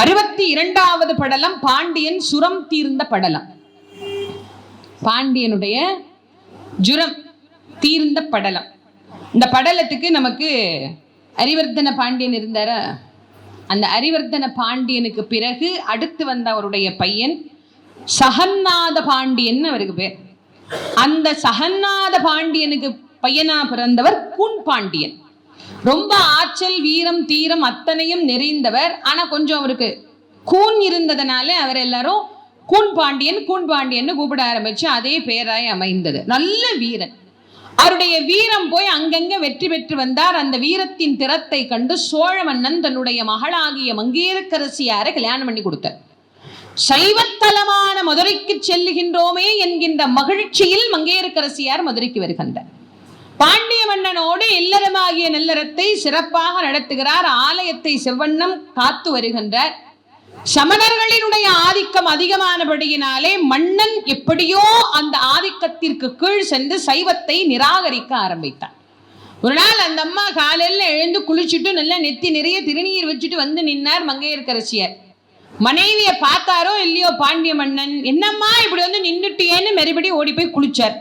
அறுபத்தி இரண்டாவது படலம் பாண்டியன் சுரம் தீர்ந்த படலம். பாண்டியனுடைய ஜுரம் தீர்ந்த படலம். இந்த படலத்துக்கு நமக்கு அரிவர்த்தன பாண்டியன் இருந்தாரா? அந்த அரிவர்த்தன பாண்டியனுக்கு பிறகு அடுத்து வந்த அவருடைய பையன் சகன்னாத பாண்டியன் அவருக்கு பேர். அந்த சகநாத பாண்டியனுக்கு பையனா பிறந்தவர் கூன் பாண்டியன். ரொம்ப ஆற்றல் வீரம் தீரம் அத்தனையும் நிறைந்தவர். ஆனா கொஞ்சம் அவருக்கு கூன் இருந்ததுனால அவர் எல்லாரும் கூன் பாண்டியன் கூன் பாண்டியன்னு கூப்பிட ஆரம்பிச்சு அதே பேராய் அமைந்தது. நல்ல வீரன். அவருடைய வீரம் போய் அங்கங்க வெற்றி பெற்று வந்தார். அந்த வீரத்தின் திறத்தை கண்டு சோழ மன்னன் தன்னுடைய மகளாகிய மங்கேற்கரசியாரை கல்யாணம் பண்ணி கொடுத்தார். சைவத்தலமான மதுரைக்கு செல்லுகின்றோமே என்கின்ற மகிழ்ச்சியில் மங்கையரக்கரசியார் மதுரைக்கு வருகின்றார். பாண்டிய மன்னனோடு இல்லறமாகிய நல்லறத்தை சிறப்பாக நடத்துகிறார். ஆலயத்தை செவ்வண்ணம் காத்து வருகின்றார். சமணர்களினுடைய ஆதிக்கம் அதிகமானபடியினாலே மன்னன் எப்படியோ அந்த ஆதிக்கத்திற்கு கீழ் சென்று சைவத்தை நிராகரிக்க ஆரம்பித்தான். ஒரு நாள் அந்த அம்மா காலையில எழுந்து குளிச்சுட்டு நல்லா நெத்தி நிறைய திருநீர் வச்சுட்டு வந்து நின்னார் மங்கையர்கரசியர் மனைவியை பார்த்தாரோ இல்லையோ பாண்டிய மன்னன் என்னம்மா இப்படி வந்து நின்றுட்டியேன்னு மறுபடியும் ஓடி போய் குளிச்சார்.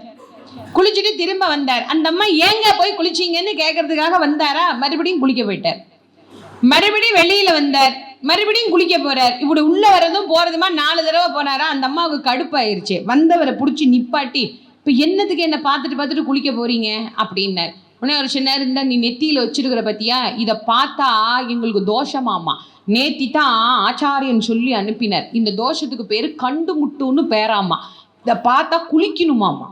குளிச்சுட்டு திரும்ப வந்தார். அந்த அம்மா ஏங்க போய் குளிச்சீங்கன்னு கேட்கறதுக்காக வந்தாரா? மறுபடியும் குளிக்க போயிட்டார். மறுபடியும் வெளியில வந்தார். மறுபடியும் குளிக்க போறார். இப்படி உள்ள வரதும் போறதுமா? நாலு தடவை போனாரா? அந்த அம்மாவுக்கு கடுப்பாயிருச்சு. வந்தவரை பிடிச்சி நிப்பாட்டி இப்ப என்னத்துக்கு என்ன பார்த்துட்டு பார்த்துட்டு குளிக்க போறீங்க? அப்படின்னார். உடனே ஒரு சின்ன இருந்தா நீ நெத்தியில வச்சிருக்கிற பத்தியா? இதை பார்த்தா எங்களுக்கு தோஷமாமா நேத்தி தான் ஆச்சாரியன் சொல்லி அனுப்பினார். இந்த தோஷத்துக்கு பேரு கண்டு முட்டுன்னு பேராமா இதை பார்த்தா குளிக்கணுமாமா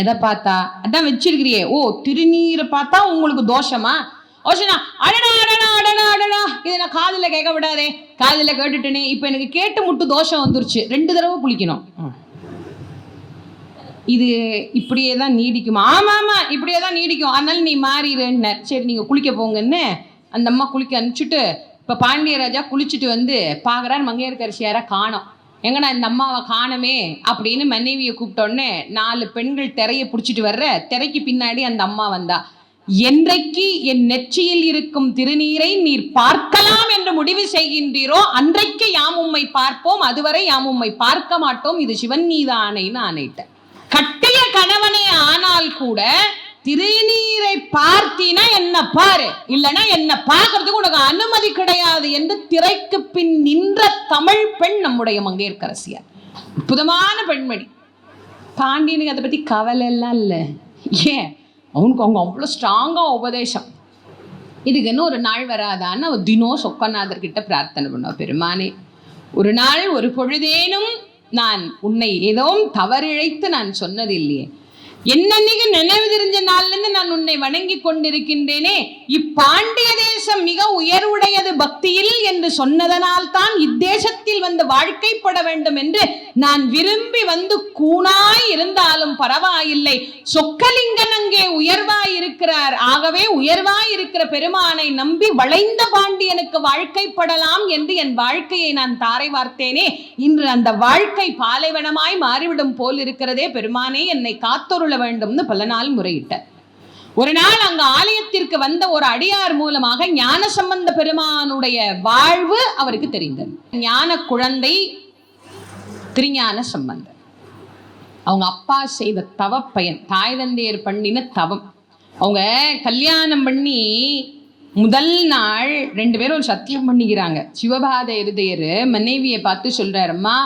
எதை பார்த்தா? அதான் வச்சிருக்கிறியே. ஓ திருநீரை பார்த்தா உங்களுக்கு தோஷமா? ஓஷனா அடனா அடனா அடனா அடனா இதை நான் காதில் கேட்க விடாதே. காதில் கேட்டுட்டேனே. இப்போ எனக்கு கேட்டு முட்டு தோஷம் வந்துருச்சு. ரெண்டு தடவை குளிக்கணும் இது இப்படியே தான் நீடிக்குமா. ஆமாம் ஆமாம் இப்படியே தான் நீடிக்கும். அதனால நீ மாறிடுன்னார் சரி நீங்கள் குளிக்க போங்கன்னு அந்த அம்மா குளிக்க அனுப்பிச்சுட்டு இப்போ பாண்டியராஜா குளிச்சுட்டு வந்து பார்க்குறாரு மங்கையர்கரசியாரா காணோம். எங்கண்ணா இந்த அம்மாவை காணமே அப்படின்னு மனைவியை கூப்பிட்டோடனே நாலு பெண்கள் திரையை பிடிச்சிட்டு வர்ற திரைக்கு பின்னாடி அந்த அம்மா வந்தா. என்றைக்கு என் நெற்றியில் இருக்கும் திருநீரை நீர் பார்க்கலாம் என்று முடிவு செய்கின்றீரோ அன்றைக்கு யாம் உம்மை பார்ப்போம் அதுவரை யாம் உம்மை பார்க்க மாட்டோம் இது சிவன் மீது ஆணைன்னு ஆணையிட்ட கட்டிய கணவனே ஆனால் கூட திருநீரை பார்த்தினா என்ன பாரு? இல்லனா என்ன பார்க்கறதுக்கு உனக்கு அனுமதி கிடையாது என்று திரைக்கு பின் நின்ற தமிழ் பெண் நம்முடைய மங்கையர்க்கரசியார். அற்புதமான பெண்மணி. பாண்டியனுக்கு அதை பத்தி கவலை எல்லாம் இல்லை. ஏன்? அவனுக்கு அவங்க அவ்வளோ ஸ்ட்ராங்காக உபதேசம். இதுக்கு இன்னும் ஒரு நாள் வராதான்னு அவர் தினம் சொக்கநாதர்கிட்ட பிரார்த்தனை பண்ணுவோம் பெருமானே ஒரு நாள் ஒரு பொழுதேனும் நான் உன்னை ஏதோ தவறிழைத்து நான் சொன்னது இல்லையே என்னன்னைக்கு நினைவு தெரிஞ்ச நாள்லேருந்து நான் உன்னை வணங்கி கொண்டிருக்கின்றேனே? இப்பாண்டிய தேசம் மிக உயர்வுடையது பக்தியில் என்று சொன்னதனால் தான் இத்தேசத்தில் வந்து வாழ்க்கைப்பட வேண்டும் என்று நான் விரும்பி வந்து கூணாய் இருந்தாலும் பரவாயில்லை. சொக்கலிங்கன் அங்கே உயர்வாய் இருக்கிறார் ஆகவே உயர்வாய் இருக்கிற பெருமானை நம்பி வளைந்த பாண்டியனுக்கு வாழ்க்கைப்படலாம் என்று என் வாழ்க்கையை நான் தாரை வார்த்தேனே. இன்று அந்த வாழ்க்கை பாலைவனமாய் மாறிவிடும் போல் இருக்கிறதே பெருமானே. என்னை காத்தொரு காத்தொருள வேண்டும்னு பல நாள் முறையிட்டார் ஒரு நாள் அங்க ஆலயத்திற்கு வந்த ஒரு அடியார் மூலமாக ஞான சம்பந்த பெருமானுடைய வாழ்வு அவருக்கு தெரிந்தது. ஞான குழந்தை திருஞான சம்பந்தர் அவங்க அப்பா செய்த தவ பயன் தாய் தந்தையர் பண்ணின தவம். அவங்க கல்யாணம் பண்ணி முதல் நாள் ரெண்டு பேரும் ஒரு சத்தியம் பண்ணிக்கிறாங்க. சிவபாத இருதயர் மனைவியை பார்த்து சொல்றாரும்மா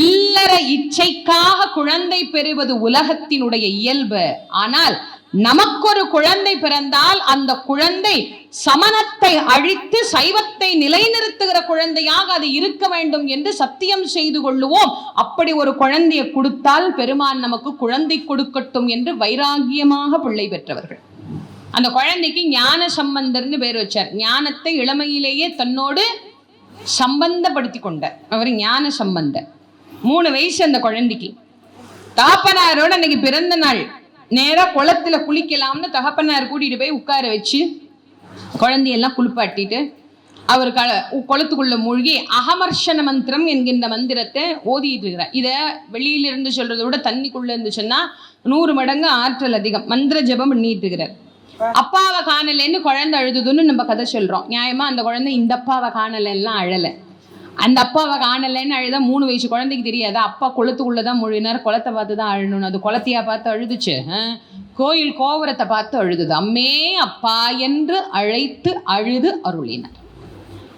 இல்லற இச்சைக்காக குழந்தை பெறுவது உலகத்தினுடைய இயல்பு. ஆனால் நமக்கொரு குழந்தை பிறந்தால் அந்த குழந்தை சமணத்தை அழித்து சைவத்தை நிலைநிறுத்துகிற குழந்தையாக அது இருக்க வேண்டும் என்று சத்தியம் செய்து கொள்ளுவோம். அப்படி ஒரு குழந்தையை கொடுத்தால் பெருமான் நமக்கு குழந்தை கொடுக்கட்டும் என்று வைராகியமாக பிள்ளை பெற்றவர்கள். அந்த குழந்தைக்கு ஞான சம்பந்தர்னு பேர் வச்சார். ஞானத்தை இளமையிலேயே தன்னோடு சம்பந்தப்படுத்தி கொண்டார் அவர் ஞான சம்பந்த மூணு வயசு அந்த குழந்தைக்கு. தாப்பனாரோட அன்னைக்கு பிறந்த நாள். நேராக குளத்துல குளிக்கலாம்னு தகப்பனார் கூட்டிகிட்டு போய் உட்கார வச்சு குழந்தையெல்லாம் குளிப்பாட்டிட்டு அவர் க குளத்துக்குள்ள மூழ்கி அகமர்ஷன மந்திரம் என்கின்ற மந்திரத்தை ஓதிட்டு இருக்கிறார். இதை வெளியில இருந்து சொல்றதை விட தண்ணிக்குள்ள இருந்து சொன்னா நூறு மடங்கு ஆற்றல் அதிகம். மந்திர ஜெபம் பண்ணிட்டு இருக்கிறார். அப்பாவை காணலைன்னு குழந்தை அழுதுதுன்னு நம்ம கதை சொல்றோம். நியாயமா? அந்த குழந்தை இந்த அப்பாவை காணலைன்னா அழலை. அந்த அப்பாவை காணலைன்னு அழுத மூணு வயசு குழந்தைக்கு தெரியாது? அப்பா குளத்துக்குள்ளதான் மொழினார் குளத்தை பார்த்து தான் அழணும் அது குளத்தையா பார்த்து அழுதுச்சு. கோயில் கோபுரத்தை பார்த்து அழுதுது. அம்மே அப்பா என்று அழைத்து அழுது அருளினார்.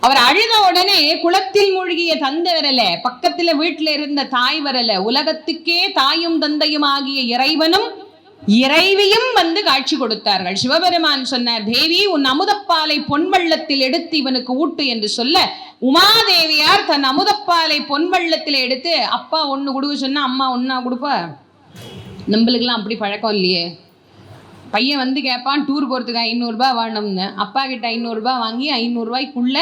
அவர் அழுத உடனே குளத்தில் மூழ்கிய தந்தை வரல. பக்கத்துல வீட்டுல இருந்த தாய் வரல. உலகத்துக்கே தாயும் தந்தையும் ஆகிய இறைவனும் இறைவியும் வந்து காட்சி கொடுத்தார்கள். சிவபெருமான் சொன்னார் தேவி உன் அமுதப்பாலை பொன்வள்ளத்தில் எடுத்து இவனுக்கு ஊட்டு என்று சொல்ல உமாதேவியார் தன் அமுதப்பாலை பொன்வள்ளத்தில் எடுத்து அப்பா ஒண்ணு கொடுக்க சொன்னா அம்மா ஒன்னா கொடுப்பா? நம்மளுக்கெல்லாம் அப்படி பழக்கம் இல்லையே. பையன் வந்து கேட்பான் டூர் போகிறதுக்கு ஐநூறுரூபா வேணும்னு அப்பா கிட்ட ஐநூறுரூபா வாங்கி ஐநூறுரூவாய்க்குள்ள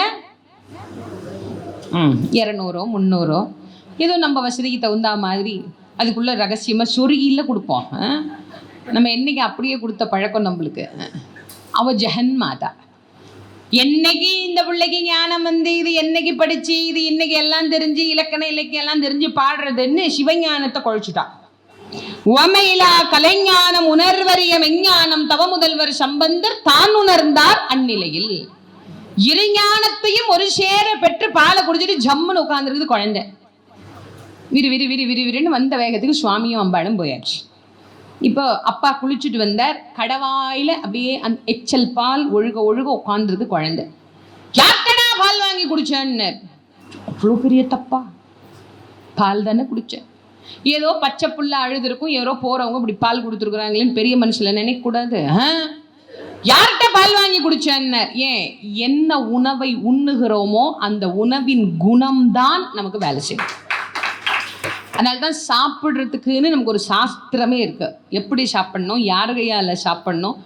ம். இரநூறோ முந்நூறோ ஏதோ நம்ம வசதிக்கு தகுந்த மாதிரி அதுக்குள்ள ரகசியமாக சொருகியில் கொடுப்போம். ஆ? நம்ம என்னைக்கு அப்படியே கொடுத்த பழக்கம் நம்மளுக்கு? அவ ஜெகன் மாதா. என்னைக்கு இந்த பிள்ளைக்கு ஞானம் வந்து இது என்னைக்கு படிச்சு இது இன்னைக்கு எல்லாம் தெரிஞ்சு இலக்கண இலக்கியம் எல்லாம் தெரிஞ்சு பாடுறதுன்னு சிவஞானத்தை குழைச்சிட்டான் உவமையிலா கலைஞானம் உணர்வறிய மெஞ்ஞானம் தவ முதல்வர் சம்பந்தர் தான் உணர்ந்தார் அந்நிலையில். இருஞானத்தையும் ஒரு சேர பெற்று பாலை குடிச்சிட்டு ஜம்முன்னு உட்காந்துருக்குது குழந்தை. விறு விறு விறு விறு விறுன்னு வந்த வேகத்துக்கு சுவாமியும் அம்பாளும் போயாச்சு. இப்போ அப்பா குளிச்சுட்டு வந்தார். கடவாயில அப்படியே அந்த எச்சல் பால் ஒழுக ஒழுக உட்காந்துருக்கு குழந்தை. யார்கடா பால் வாங்கி குடிச்சேன்னு அவ்வளோ பெரிய தப்பா? பால் தானே குடித்தேன் ஏதோ பச்சை புல்ல அழுதுருக்கும் யாரோ போறவங்க இப்படி பால் கொடுத்துருக்குறாங்களேன்னு பெரிய மனுஷில் நினைக்கக்கூடாது. ஆ? யார்கிட்ட பால் வாங்கி குடிச்சேன்னு ஏன்? என்ன உணவை உண்ணுகிறோமோ அந்த உணவின் குணம்தான் நமக்கு வேலை செய்யும். அதனால தான் சாப்பிட்றதுக்குன்னு நமக்கு ஒரு சாஸ்திரமே இருக்குது எப்படி சாப்பிட்ணும்? யார் கையால் சாப்பிட்ணும்?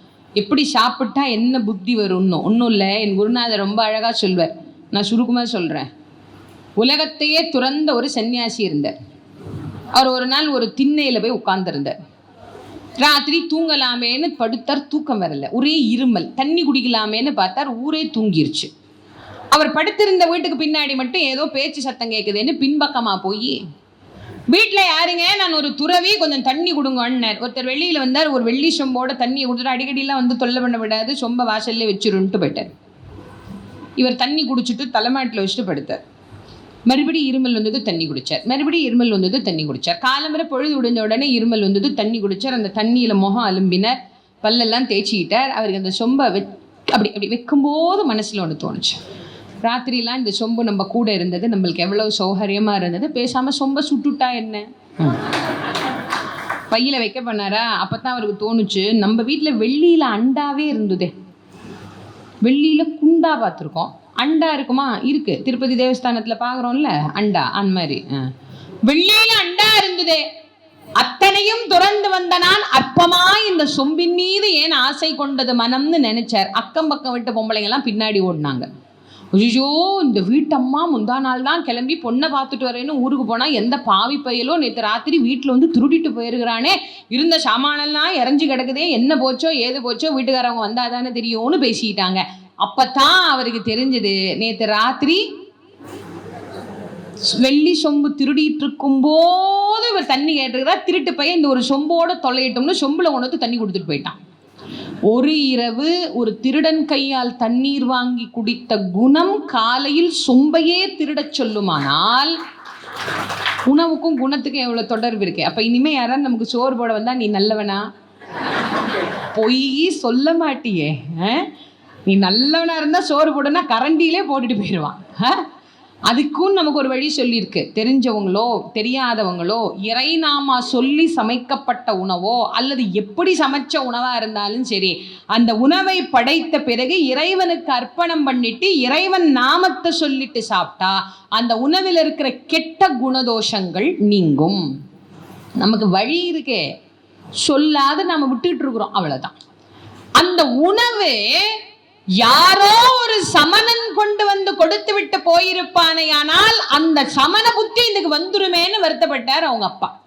எப்படி சாப்பிட்டா என்ன புத்தி வரும்னு. ஒன்றும் இல்லை. என் குருநாதர் ரொம்ப அழகாக சொல்வார். நான் சுருக்கமாக சொல்கிறேன் உலகத்தையே துறந்த ஒரு சன்னியாசி இருந்தார். அவர் ஒரு நாள் ஒரு திண்ணையில் போய் உட்கார்ந்துருந்தார். ராத்திரி தூங்கலாமேன்னு படுத்தார். தூக்கம் வரல. ஒரே இருமல். தண்ணி குடிக்கலாமேன்னு பார்த்தார். ஊரே தூங்கிருச்சு. அவர் படுத்திருந்த வீட்டுக்கு பின்னாடி மட்டும் ஏதோ பேச்சு சத்தம் கேட்குதுன்னு பின்பக்கமாக போய் வீட்டில் யாருங்க? நான் ஒரு துறவி கொஞ்சம் தண்ணி கொடுங்க அண்ணர். ஒருத்தர் வெளியில் வந்தார் ஒரு வெள்ளி சொம்போட தண்ணியை கொடுத்துட்டு அடிக்கடிலாம் வந்து தொல்லை பண்ண விடாது சொம்ப வாசல்லே வச்சிருன்ட்டு போயிட்டார். இவர் தண்ணி குடிச்சிட்டு தலைமாட்டில் வச்சுட்டு படுத்தார். மறுபடியும் இருமல் வந்தது தண்ணி குடித்தார் மறுபடியும் இருமல் வந்தது தண்ணி குடித்தார் காலம்பரை பொழுது உடைஞ்ச உடனே இருமல் வந்தது தண்ணி குடித்தார் அந்த தண்ணியில் முகம் அலும்பினார். பல்லெல்லாம் தேய்ச்சிக்கிட்டார். அவருக்கு அந்த சொம்பை வெ அப்படி அப்படி வைக்கும்போது மனசில் ஒன்று தோணுச்சு. ராத்திரிலாம் இந்த சொம்பு நம்ம கூட இருந்தது நம்மளுக்கு எவ்வளவு சௌகரியமாக இருந்தது பேசாமல் சொம்ப சுட்டுட்டா என்ன? பையில வைக்க பண்ணாரா? அப்போ தான் அவருக்கு தோணுச்சு. நம்ம வீட்டில் வெள்ளியில் அண்டாவே இருந்ததே. வெள்ளியில குண்டா பார்த்துருக்கோம் அண்டா இருக்குமா? இருக்கு. திருப்பதி தேவஸ்தானத்துல பாக்குறோம்ல அண்டா அந்த மாதிரி. ஆ. வெள்ளியில அண்டா இருந்ததே. அத்தனையும் துறந்து வந்த நான் அற்பமா இந்த சொம்பின் மீது ஏன் ஆசை கொண்டது மனம்னு நினைச்சார். அக்கம் பக்கம் விட்டு பொம்பளைங்க எல்லாம் பின்னாடி ஓடினாங்க. ஐயோ இந்த வீட்டம்மா முந்தா நாள் தான் கிளம்பி பொண்ணை பார்த்துட்டு வரேன்னு ஊருக்கு போனால் எந்த பாவி பையலோ நேற்று ராத்திரி வீட்டில் வந்து திருடிட்டு போயிருக்கிறானே. இருந்த சாமானெல்லாம் இறஞ்சி கிடக்குதே என்ன போச்சோ ஏது போச்சோ வீட்டுக்காரவங்க வந்தால் தானே தெரியும்னு பேசிக்கிட்டாங்க அப்பதான் அவருக்கு தெரிஞ்சது நேற்று ராத்திரி வெள்ளி சொம்பு திருடிட்டு இருக்கும்போது இவர் தண்ணி கேட்டிருக்கிறா திருட்டு பையன் இந்த ஒரு சொம்போட தொலையிட்டோம்னு சொம்பில் கொண்டு வந்து தண்ணி கொடுத்துட்டு போயிட்டான். ஒரு இரவு ஒரு திருடன் கையால் தண்ணீர் வாங்கி குடித்த குணம் காலையில் சொம்பையே திருடச் சொல்லுமானால் உணவுக்கும் குணத்துக்கும் எவ்வளோ தொடர்பு இருக்கு அப்போ இனிமே யாராவது நமக்கு சோறு போட வந்தால் நீ நல்லவனா பொய் சொல்ல மாட்டியே ஆ? நீ நல்லவனா இருந்தால் சோறு போடனா கரண்டியிலே போட்டுட்டு போயிடுவான் ஆ? அதுக்கும் நமக்கு ஒரு வழி சொல்லியிருக்கு. தெரிஞ்சவங்களோ தெரியாதவங்களோ இறைநாமா சொல்லி சமைக்கப்பட்ட உணவோ அல்லது எப்படி சமைச்ச உணவாக இருந்தாலும் சரி அந்த உணவை படைத்த பிறகு இறைவனுக்கு அர்ப்பணம் பண்ணிட்டு இறைவன் நாமத்தை சொல்லிட்டு சாப்பிட்டா அந்த உணவில் இருக்கிற கெட்ட குணதோஷங்கள் நீங்கும். நமக்கு வழி இருக்கே. சொல்லாத நம்ம விட்டுட்டு இருக்கிறோம். அவ்வளோதான் அந்த உணவு யாரோ ஒரு சமணன் கொண்டு வந்து கொடுத்து விட்டு போயிருப்பானே ஆனால் அந்த சமண புத்தி இதுக்கு வந்துருமேன்னு வருத்தப்பட்டார் அவங்க அப்பா.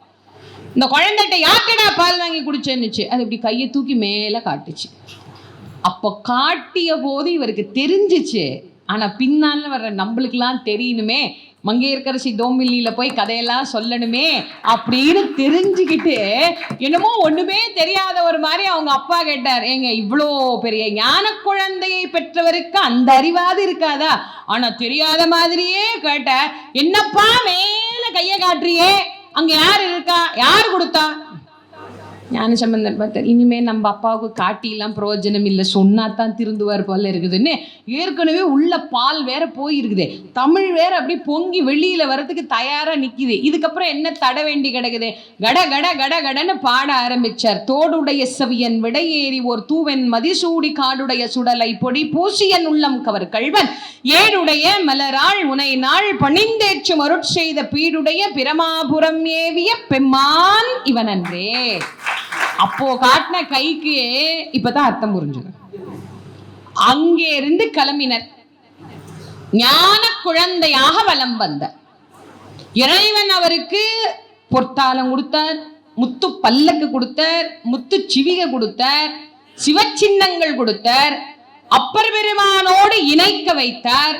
இந்த குழந்தைகிட்ட யார்கிட்டடா பால் வாங்கி குடிச்சேன்னுச்சு. அது இப்படி கையை தூக்கி மேலே காட்டுச்சு. அப்போ காட்டிய போது இவருக்கு தெரிஞ்சிச்சு. ஆனா பின்னால வர்ற நம்மளுக்கெல்லாம் தெரியணுமே. மங்கையர்கரசி தோமில்லியில போய் கதையெல்லாம் சொல்லணுமே அப்படின்னு தெரிஞ்சுக்கிட்டு என்னமோ ஒண்ணுமே தெரியாத ஒரு மாதிரி அவங்க அப்பா கேட்டார். ஏங்க இவ்வளோ பெரிய ஞான குழந்தையை பெற்றவருக்கு அந்த அறிவாது இருக்காதா? ஆனா தெரியாத மாதிரியே கேட்ட என்னப்பா மேல கைய காட்டுறியே? அங்க யார் இருக்கா? யார் கொடுத்தா? ஞானசம்பந்தர் பார்த்தார் இனிமே நம்ம அப்பாவுக்கு காட்டிலாம் பிரயோஜனம் இல்லை. சொன்னா தான் திருந்துவார் போல இருக்குதுன்னு ஏற்கனவே உள்ள பால் வேற போயிருக்குது. தமிழ் வேற அப்படியே பொங்கி வெளியில வரதுக்கு தயாரா நிக்குது. இதுக்கப்புறம் என்ன தட வேண்டி கிடக்குது? கட கட கட கடன்னு பாட ஆரம்பிச்சார். தோடுடைய செவியன் விடையேறி ஓர் தூவன் மதிசூடி காடுடைய சுடலை பொடி பூசியன் உள்ளம் கவர் கள்வன். ஏடுடைய மலராள் உனை நாள் பணிந்தேற்று மருட்செய்த பீடுடைய பிரமாபுரம் ஏவிய பெம்மான் இவனன்றே. அப்போ காட்டின கைக்கு இப்பதான் அர்த்தம் புரிஞ்சது. அங்கே இருந்து கிளம்பினர். ஞான குழந்தையாக வலம் வந்த இறைவன் அவருக்கு பொற்தாளம் கொடுத்தார் முத்து பல்லக்கு கொடுத்தார் முத்து சிவிகை கொடுத்தார் சிவச்சின்னங்கள் கொடுத்தார் அப்பர் பெருமானோடு இணைக்க வைத்தார்.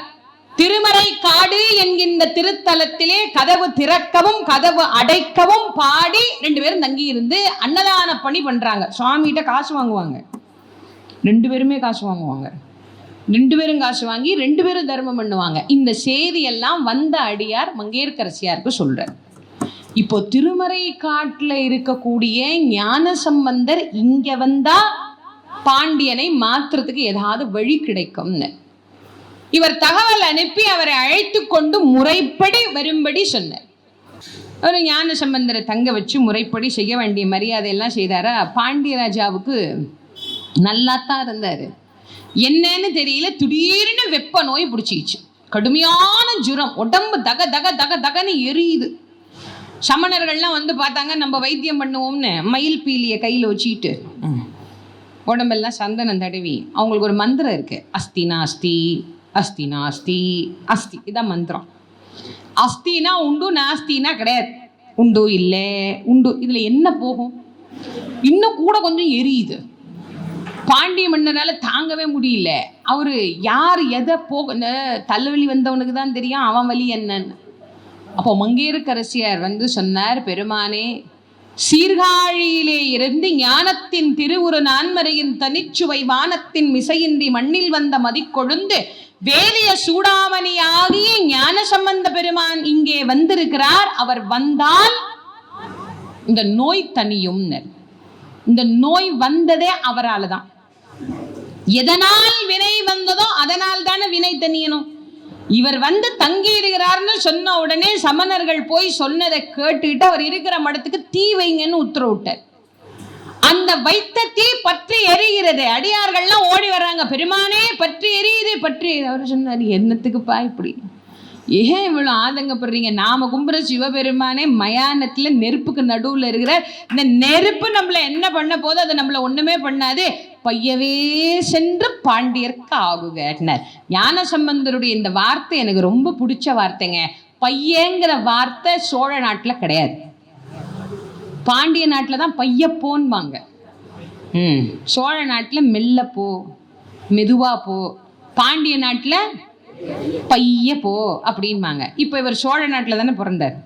திருமறை காடு என்கின்ற திருத்தலத்திலே கதவு திறக்கவும் கதவு அடைக்கவும் பாடி ரெண்டு பேரும் தங்கி இருந்து அன்னதான பணி பண்றாங்க. சுவாமிகிட்ட காசு வாங்குவாங்க. ரெண்டு பேருமே காசு வாங்குவாங்க. ரெண்டு பேரும் காசு வாங்கி ரெண்டு பேரும் தர்மம் பண்ணுவாங்க. இந்த செய்தியெல்லாம் வந்த அடியார் மங்கையர்கரசியாருக்கு சொல்றார். இப்போ திருமறை காட்டில் இருக்கக்கூடிய ஞான சம்பந்தர் இங்க வந்தா பாண்டியனை மாத்துறதுக்கு ஏதாவது வழி கிடைக்கும்னு. இவர் தகவல் அனுப்பி அவரை அழைத்து கொண்டு முறைப்படி வரும்படி சொன்னார். அவர் ஞான சம்பந்தரை தங்க வச்சு முறைப்படி செய்ய வேண்டிய மரியாதையெல்லாம் செய்தாரா? பாண்டியராஜாவுக்கு நல்லா தான் இருந்தார். என்னன்னு தெரியல திடீர்னு வெப்ப நோய் பிடிச்சிச்சு கடுமையான ஜுரம் உடம்பு தக தக தக தகன்னு எரியுது. சமணர்கள்லாம் வந்து பார்த்தாங்க நம்ம வைத்தியம் பண்ணுவோம்னு மயில் பீலியை கையில் வச்சுக்கிட்டு. உடம்பெல்லாம் சந்தனம் தடவி அவங்களுக்கு ஒரு மந்திரம் இருக்கு அஸ்தினா அஸ்தி அஸ்தி நாஸ்தி அஸ்தி இதான் மந்திரம். அஸ்தினா உண்டு நாஸ்தினா கிடையாது. உண்டு இல்லை உண்டு. இதில் என்ன போகும்? இன்னும் கூட கொஞ்சம் எரியுது. பாண்டிய மன்னரால் தாங்கவே முடியல. அவர் யார் எதை போக இந்த வந்தவனுக்கு தான் தெரியும் அவன் வலி என்னன்னு. அப்போ மங்கையர்க்கரசியார் வந்து சொன்னார் பெருமானே சீர்காழியிலே இருந்து ஞானத்தின் திருவுரு நான்மறையின் தனிச்சுவை வானத்தின் மிசையின்றி மண்ணில் வந்த மதிக்கொழுந்து வேலிய சூடாமணி ஆகிய ஞான சம்பந்த பெருமான் இங்கே வந்திருக்கிறார். அவர் வந்தால் இந்த நோய் தனியும் இந்த நோய் வந்ததே அவரால் தான் எதனால் வினை வந்ததோ அதனால் தானே வினை தனியணும் இவர் வந்து தங்கி இருக்கிறார்னு சொன்ன உடனே சமணர்கள் போய் சொன்னதை கேட்டுக்கிட்டு அவர் இருக்கிற மடத்துக்கு தீ வைங்கன்னு உத்தரவிட்டார். அந்த வைத்த தீ பற்றி எரிகிறது. அடியார்கள்லாம் ஓடி வர்றாங்க. பெருமானே பற்றி எரியுது பற்றி அவர் சொன்னார் என்னத்துக்குப்பா இப்படி? ஏன் இவ்வளோ ஆதங்கப்படுறீங்க? நாம கும்புற சிவபெருமானே மயானத்தில் நெருப்புக்கு நடுவில் இருக்கிற இந்த நெருப்பு நம்மள என்ன பண்ண போதோ அது நம்மளை ஒன்றுமே பண்ணாது. பையவே சென்று பாண்டியர்க்கு ஆகுகன்னார் ஞான சம்பந்தருடைய இந்த வார்த்தை எனக்கு ரொம்ப பிடிச்ச வார்த்தைங்க. பையங்கிற வார்த்தை சோழ நாட்டில் கிடையாது. பாண்டிய நாட்டில் தான் பையப்போன்பாங்க. ம் சோழ நாட்டில் மெல்ல போ மெதுவா போ பாண்டிய நாட்டில் பைய போ அப்படின்பாங்க. இப்போ இவர் சோழ நாட்டில் தானே பிறந்தார்.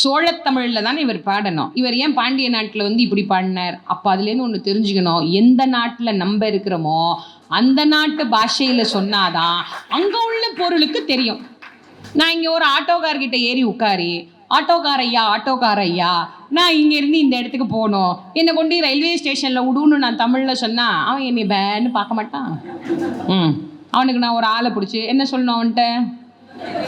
சோழத்தமிழில் தானே இவர் பாடணும். இவர் ஏன் பாண்டிய நாட்டில் வந்து இப்படி பாடினார்? அப்போ அதுலேருந்து ஒன்று தெரிஞ்சுக்கணும். எந்த நாட்டில் நம்ம இருக்கிறோமோ அந்த நாட்டு பாஷையில் சொன்னாதான் அங்கே உள்ள பொருளுக்கு தெரியும். நான் இங்கே ஒரு ஆட்டோக்கார்கிட்ட ஏறி உட்காரி ஆட்டோக்கார ஐயா ஆட்டோக்கார ஐயா நான் இங்கேருந்து இந்த இடத்துக்கு போகணும். என்னை கொண்டு ரயில்வே ஸ்டேஷனில் விடுன்னு நான் தமிழில் சொன்னால் அவன் என்னை பேன்னு பார்க்க மாட்டான். ம். அவனுக்கு நான் ஒரு ஆளை பிடிச்சி என்ன சொல்லணும் அவன்கிட்ட?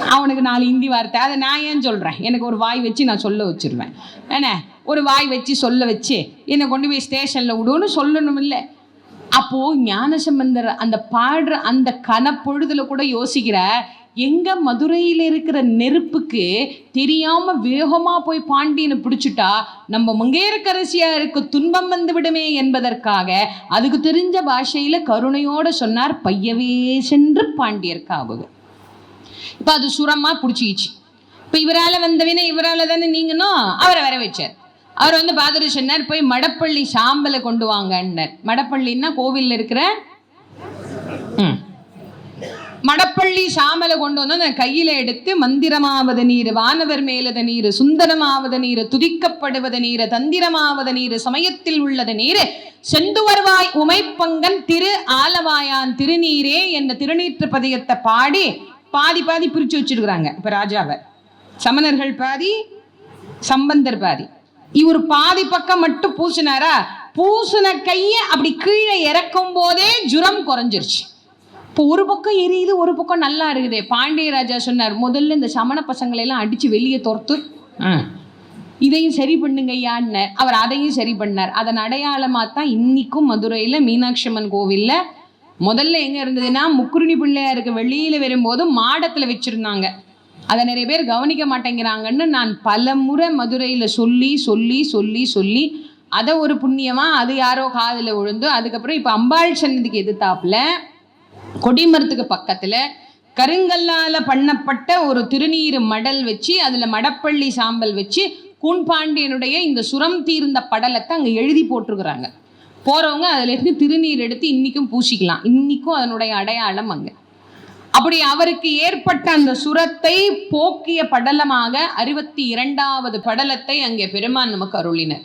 அவனுக்கு நாலு ஹிந்தி வார்த்தை. அதை நான் ஏன் சொல்கிறேன் எனக்கு ஒரு வாய் வச்சு நான் சொல்ல வச்சிருவேன். என்ன? ஒரு வாய் வச்சு சொல்ல வச்சு என்னை கொண்டு போய் ஸ்டேஷனில் விடுன்னு சொல்லணும் இல்லை அப்போது ஞானசம்பந்தர் அந்த பாடுற அந்த கனப்பொழுதுல கூட யோசிக்கிற எங்க மதுரையில் இருக்கிற நெருப்புக்கு தெரியாம வேகமா போய் பாண்டியனை பிடிச்சிட்டா நம்ம மங்கையரக்கரசியாருக்கு துன்பம் வந்து விடுமே என்பதற்காக அதுக்கு தெரிஞ்ச பாஷையில கருணையோட சொன்னார் பையவே சென்று பாண்டியர்க்காகுக இப்போ அது சுரமா பிடிச்சிக்கிச்சு. இப்போ இவரால் வந்தவினை இவரால் தானே நீங்கணும் அவரை வர வச்சார். அவர் வந்து பாதிரி சொன்னார் போய் மடப்பள்ளி சாம்பலை கொண்டு வாங்கன்னார். மடப்பள்ளின்னா கோவிலில் இருக்கிற ம். மடப்பள்ளி சாமலை கொண்டு வந்து அந்த கையில எடுத்து மந்திரமாவது நீர் வானவர் மேலத நீர் சுந்தரமாவது நீர் துதிக்கப்படுவது நீர் தந்திரமாவது நீர் சமயத்தில் உள்ளது நீர் செந்துவர்வாய் உமைப்பங்கன் திரு ஆலவாயான் திருநீரே என்ற திருநீற்று பதியத்தை பாடி பாதி பாதி பிரிச்சு வச்சிருக்கிறாங்க இப்ப ராஜாவை. சமணர்கள் பாதி சம்பந்தர் பாதி. இவர் பாதி பக்கம் மட்டும் பூசினாரா? பூசின கைய அப்படி கீழே இறக்கும் போதே ஜுரம் குறைஞ்சிருச்சு. இப்போ ஒரு பக்கம் எரியுது ஒரு பக்கம் நல்லா இருக்குதே. பாண்டிய ராஜா சொன்னார் முதல்ல இந்த சமண பசங்களை எல்லாம் அடிச்சு வெளியே துரத்து. இதையும் சரி பண்ணுங்க ஐயான்னார் அவர் அதையும் சரி பண்ணார். அதன் அடையாளமாக தான் இன்னிக்கும் மதுரையில் மீனாட்சி அம்மன் கோவில்ல முதல்ல எங்க இருந்ததுன்னா முக்குருணி பிள்ளையாருக்கு வெளியில வரும்போது மாடத்துல வச்சிருந்தாங்க. அதை நிறைய பேர் கவனிக்க மாட்டேங்கிறாங்கன்னு நான் பல முறை மதுரையில சொல்லி சொல்லி சொல்லி சொல்லி அதை ஒரு புண்ணியமா அது யாரோ காதுல விழுந்து அதுக்கப்புறம் இப்போ அம்பாள் சன்னதிக்கு எதிர்த்தாப்புல கொடிமரத்துக்கு பக்கத்துல கருங்கல்லால பண்ணப்பட்ட ஒரு திருநீர் மடல் வச்சு அதுல மடப்பள்ளி சாம்பல் வச்சு கூண்பாண்டியனுடைய இந்த சுரம் தீர்ந்த படலத்தை அங்க எழுதி போட்டிருக்கிறாங்க. போறவங்க அதுல இருந்து திருநீர் எடுத்து இன்றைக்கும் பூசிக்கலாம். இன்றைக்கும் அதனுடைய அடையாளம் அங்க. அப்படி அவருக்கு ஏற்பட்ட அந்த சுரத்தை போக்கிய படலமாக அறுபத்தி இரண்டாவது படலத்தை அங்கே பெருமான் நமக்கு அருளினர்.